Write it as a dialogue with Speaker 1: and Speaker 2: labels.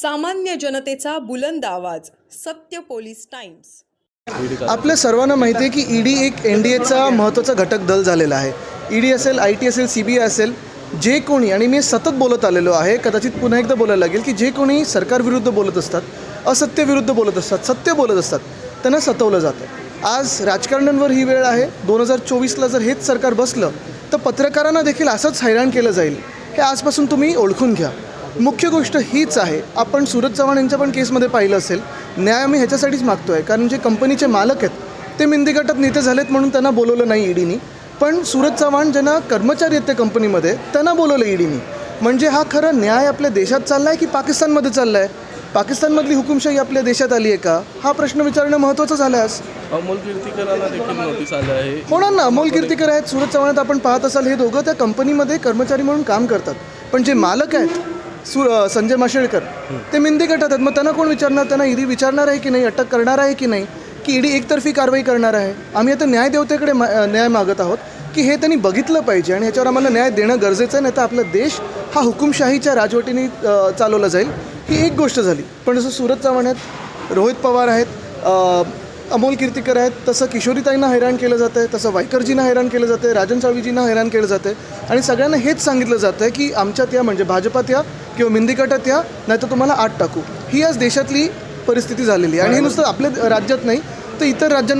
Speaker 1: सामान्य जनतेचा बुलंद आवाज सत्य पोलीस टाइम्स.
Speaker 2: आपल्या सर्वांना माहिती आहे की ईडी एक एन डी एचा महत्त्वाचा घटक दल झालेला आहे. ईडी असेल आय टी असेल सी बी आय असेल जे कोणी आणि मी सतत बोलत आलेलो आहे कदाचित पुन्हा एकदा बोलायला लागेल की जे कोणी सरकारविरुद्ध बोलत असतात असत्यविरुद्ध बोलत असतात सत्य बोलत असतात त्यांना सतवलं जातं. आज राजकारण्यांवर ही वेळ आहे. दोन हजार चोवीसला जर हेच सरकार बसलं तर पत्रकारांना देखील असंच हैराण केलं जाईल. हे आजपासून तुम्ही ओळखून घ्या. मुख्य गोष्ट हीच आहे. आपण सूरज चव्हाण यांच्या पण केसमध्ये पाहिलं असेल. न्याय आम्ही ह्याच्यासाठीच मागतो आहे कारण जे कंपनीचे मालक आहेत ते मिंदी गटात नेते झालेत म्हणून त्यांना बोलवलं नाही ईडीनी. पण सूरज चव्हाण ज्यांना कर्मचारी आहेत त्या कंपनीमध्ये त्यांना बोलवलं ईडीनी. म्हणजे हा खरा न्याय आपल्या देशात चालला आहे की पाकिस्तानमध्ये चालला आहे पाकिस्तानमधली हुकुमशाही आपल्या देशात आली आहे का? हा प्रश्न विचारणं महत्त्वाचं झालं आहे आज.
Speaker 3: अमोल कीर्तीकरांना देखील नोटीस आलं आहे.
Speaker 2: होणार ना अमोल कीर्तीकर आहेत सूरज चव्हाणात आपण पाहत असाल हे दोघं त्या कंपनीमध्ये कर्मचारी म्हणून काम करतात. पण जे मालक आहेत सु संजय माशेळकर. ते मिंदी गटात आहेत. मग त्यांना कोण विचारणार? त्यांना ईडी विचारणार आहे की नाही? अटक करणार आहे की नाही? की ईडी एकतर्फी कारवाई करणार आहे? आम्ही आता न्यायदेवतेकडे मा न्याय मागत आहोत की हे त्यांनी बघितलं पाहिजे आणि ह्याच्यावर आम्हाला न्याय देणं गरजेचं आहे. नाही तर आपला देश हा हुकुमशाहीच्या राजवटीने चालवला जाईल. ही एक गोष्ट झाली. पण जसं सूरत चव्हाण आहेत रोहित पवार आहेत अमोल कीर्तीकर आहेत तसं किशोरीताईंना हैराण केलं जातं आहे तसं वायकरजींना हैराण केलं जातं आहे राजन साळवीजींना हैराण केलं जातं आहे आणि सगळ्यांना हेच सांगितलं जातं आहे की आमच्यात या म्हणजे भाजपात या किंवा मिंदीकटात या नाही तर तुम्हाला आत टाकू. ही आज देशातली परिस्थिती झालेली आहे. आणि हे नुसतं आपल्या राज्यात नाही तर इतर राज्यांमध्ये